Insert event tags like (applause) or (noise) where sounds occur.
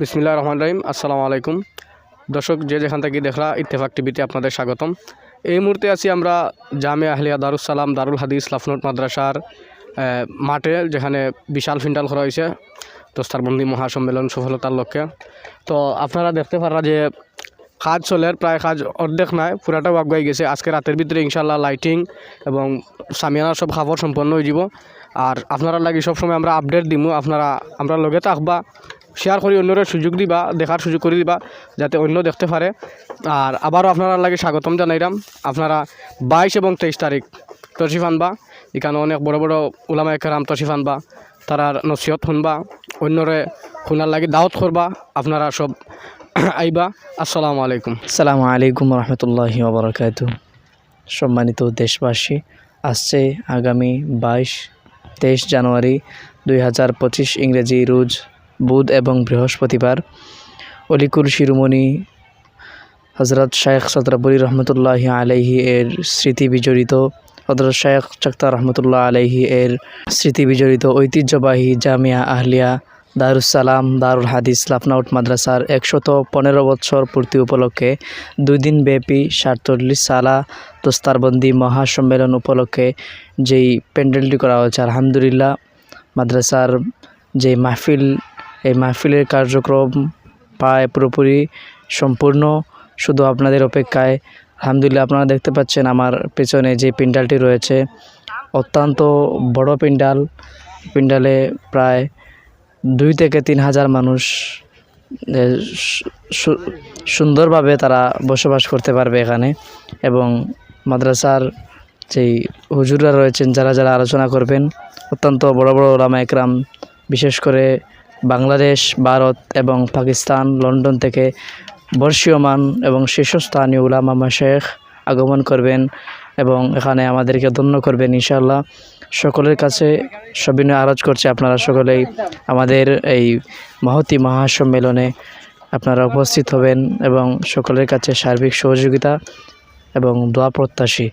বিসমিল্লাহ রহমান রহিম, আসসালামু আলাইকুম। দর্শক, যে যেখান থেকে দেখলা, ইত্তেফাক টিভিতে আপনাদের স্বাগতম। এই মুহূর্তে আছি আমরা জামে আহলিয়া দারুসালাম দারুল হাদিস লাফনুট মাদ্রাসার মাঠে, যেখানে বিশাল ফিন্টাল করা হয়েছে, দস্তারবন্দি মহাসম্মেলন সফলতার লক্ষ্যে। তো আপনারা দেখতে পারা যে কাজ চলে, প্রায় কাজ অর্ধেক নাই, পুরাটাও আগুয়াই গেছে। আজকে রাতের ভিতরে ইনশাল্লাহ লাইটিং এবং সামিয়ানা সব খাবার সম্পন্ন হয়ে যাব। আর আপনারা লাগি সবসময় আমরা আপডেট দিমু, আপনারা, আমরা লগে থাকবা। শেয়ার করি অন্যরা সুযোগ দিবা দেখার সুযোগ করে দিবা, যাতে অন্য দেখতে পারে আর আবারও আপনারা লাগে স্বাগতম জানাইলাম আপনারা বাইশ এবং তেইশ তারিখ তশিফ আনবা এখানে অনেক বড় বড় ওলামা একরাম তশিফ আনবা তারার নসিহত শুনবা, অন্যরে শুনার লাগে দাওয়াত করবা, আপনারা সব (clears throat) আইবা। আসসালামু আলাইকুম। আসসালামু আলাইকুম রহমতুল্লাহি ওবরাকাত সম্মানিত দেশবাসী, আসছে আগামী বাইশ তেইশ জানুয়ারি দুই হাজার পঁচিশ ইংরেজি রোজ বুধ এবং বৃহস্পতিবার। অলিকুল শিরোমণি হজরত শেখ সদরাবুরি রহমতুল্লাহি আলাইহি এর স্মৃতি বিজড়িত। হজরত শেখ চক্তা রহমতুল্লাহ আলাইহি এর স্মৃতি বিজড়িত ঐতিহ্যবাহী জামিয়া আহলিয়া দারুসালাম দারুল হাদিস লাফনাউট মাদ্রাসার একশত পনেরো বৎসর পূর্তি উপলক্ষে দুই দিন ব্যাপী সাতচল্লিশ সালা দস্তারবন্দি মহাসম্মেলন উপলক্ষে যেই প্যান্ডেলটি করা হয়েছে, আলহামদুলিল্লাহ। মাদ্রাসার যে মাহফিল এই মাহফিলের কার্যক্রম প্রায় পুরোপুরি সম্পূর্ণ। শুধু আপনাদের অপেক্ষায়। আলহামদুলিল্লাহ, আপনারা দেখতে পাচ্ছেন আমার পেছনে যে পিন্ডালটি রয়েছে। অত্যন্ত বড় পিন্ডাল। পিন্ডালে প্রায় দুই থেকে তিন হাজার মানুষ সুন্দরভাবে তারা বসবাস করতে পারবে এখানে। এবং মাদ্রাসার যেই হুজুররা রয়েছেন, যারা যারা আলোচনা করবেন, অত্যন্ত বড় বড় ওলামা একরাম, বিশেষ করে বাংলাদেশ, ভারত এবং পাকিস্তান, লন্ডন থেকে বর্ষীয়মান এবং শীর্ষস্থানীয় উলামা মাশেখ আগমন করবেন এবং এখানে আমাদেরকে ধন্য করবেন ইনশাআল্লাহ। সকলের কাছে সবিনয় আরজ করছে আপনারা সকলেই। আমাদের এই মহতি মহাসম্মেলনে আপনারা উপস্থিত হবেন এবং সকলের কাছে সার্বিক সহযোগিতা এবং দোয়া প্রত্যাশী।